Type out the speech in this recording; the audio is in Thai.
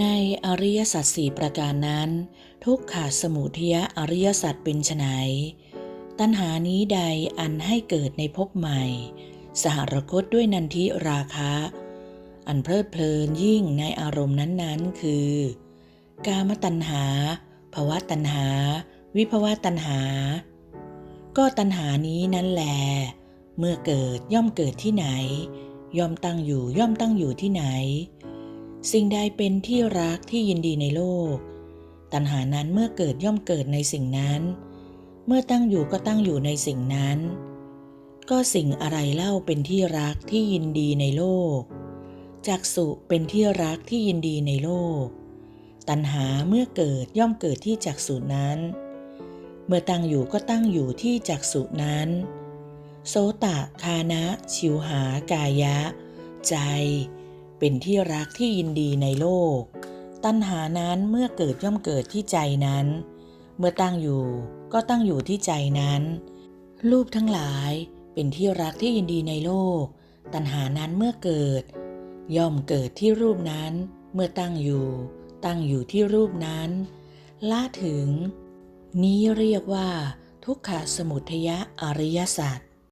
ในอริยสัจสี่ประการนั้น ทุกขาสมุทยอริยสัจเป็นไฉนตัณหานี้ใดอันให้เกิดในภพใหม่ สหรคตด้วยนันทิราคะ อันเพลิดเพลินยิ่งในอารมณ์นั้นๆ คือ กามตัณหาภวะตัณหา วิภวะตัณหา ก็ตัณหานี้นั่นแหลเมื่อเกิดย่อมเกิดที่ไหน ย่อมตั้งอยู่ย่อมตั้งอยู่ที่ไหน สิ่งใดเป็นที่รักที่ยินดีในโลก ตัณหานั้นเมื่อเกิดย่อมเกิดในสิ่งนั้น เมื่อตั้งอยู่ก็ตั้งอยู่ในสิ่งนั้น ก็สิ่งอะไรเล่าเป็นที่รักที่ยินดีในโลก จักสุเป็นที่รักที่ยินดีในโลก ตัณหาเมื่อเกิดย่อมเกิดที่จักสุนั้น เมื่อตั้งอยู่ก็ตั้งอยู่ที่จักสุนั้น โสตะคานะ ชิวหากายะ ใจ เป็นที่รักที่ยินดีในโลก ตัณหานั้นเมื่อเกิดย่อมเกิดที่ใจนั้น เมื่อตั้งอยู่ก็ตั้งอยู่ที่ใจนั้น รูปทั้งหลายเป็นที่รักที่ยินดีในโลก ตัณหานั้นเมื่อเกิด ย่อมเกิดที่รูปนั้น เมื่อตั้งอยู่ ตั้งอยู่ที่รูปนั้นละถึง นี้เรียกว่า ทุกขสมุทยะอริยสัจ